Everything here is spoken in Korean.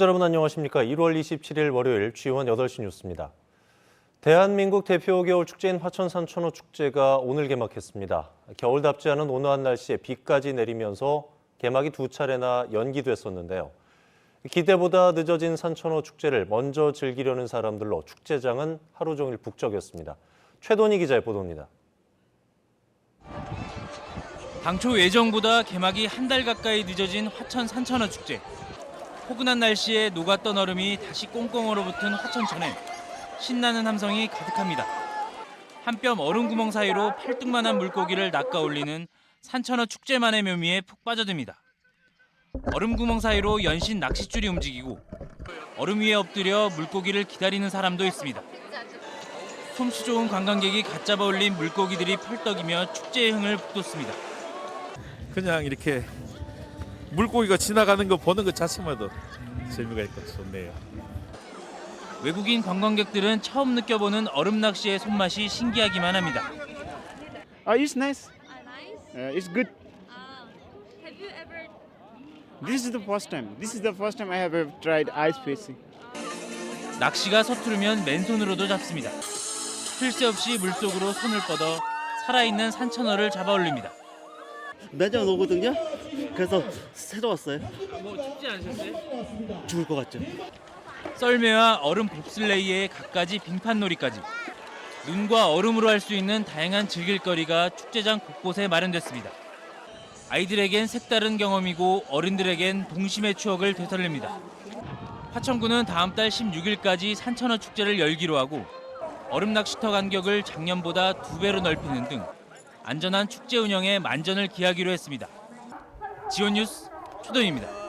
여러분 안녕하십니까? 1월 27일 월요일 G1 8시 뉴스입니다. 대한민국 대표 겨울 축제인 화천 산천어 축제가 오늘 개막했습니다. 겨울답지 않은 온화한 날씨에 비까지 내리면서 개막이 두 차례나 연기됐었는데요. 기대보다 늦어진 산천어 축제를 먼저 즐기려는 사람들로 축제장은 하루 종일 북적였습니다. 최돈희 기자의 보도입니다. 당초 예정보다 개막이 한 달 가까이 늦어진 화천 산천어 축제. 포근한 날씨에 녹았던 얼음이 다시 꽁꽁 얼어붙은 화천천에 신나는 함성이 가득합니다. 한 뼘 얼음 구멍 사이로 팔뚝만한 물고기를 낚아 올리는 산천어 축제만의 묘미에 푹 빠져듭니다. 얼음 구멍 사이로 연신 낚싯줄이 움직이고 얼음 위에 엎드려 물고기를 기다리는 사람도 있습니다. 솜씨 좋은 관광객이 갓 잡아 올린 물고기들이 펄떡이며 축제의 흥을 북돋습니다. 그냥 이렇게 물고기가 지나가는 거 보는 것 자체만도 재미가 있고 좋네요. 외국인 관광객들은 처음 느껴보는 얼음 낚시의 손맛이 신기하기만 합니다. Uh, it's nice. Ah, nice. Uh, it's good. Ah, have you ever? This is the first time. This is the first time I have ever tried ice fishing. 낚시가 서투르면 맨손으로도 잡습니다. 쉴새 없이 물속으로 손을 뻗어 살아있는 산천어를 잡아 올립니다. 매년 오거든요. 그래서 새로 왔어요. 뭐 춥지 않으셨어요? 죽을 것 같죠. 썰매와 얼음 봅슬레이에 갖가지 빙판놀이까지 눈과 얼음으로 할 수 있는 다양한 즐길거리가 축제장 곳곳에 마련됐습니다. 아이들에겐 색다른 경험이고 어른들에겐 동심의 추억을 되살립니다. 화천구는 다음 달 16일까지 산천어 축제를 열기로 하고 얼음 낚시터 간격을 작년보다 두 배로 넓히는 등 안전한 축제 운영에 만전을 기하기로 했습니다. 지원 뉴스 초동입니다.